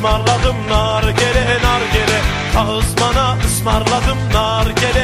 ısmarladım nargele nargele. Kağızmana ısmarladım nargele.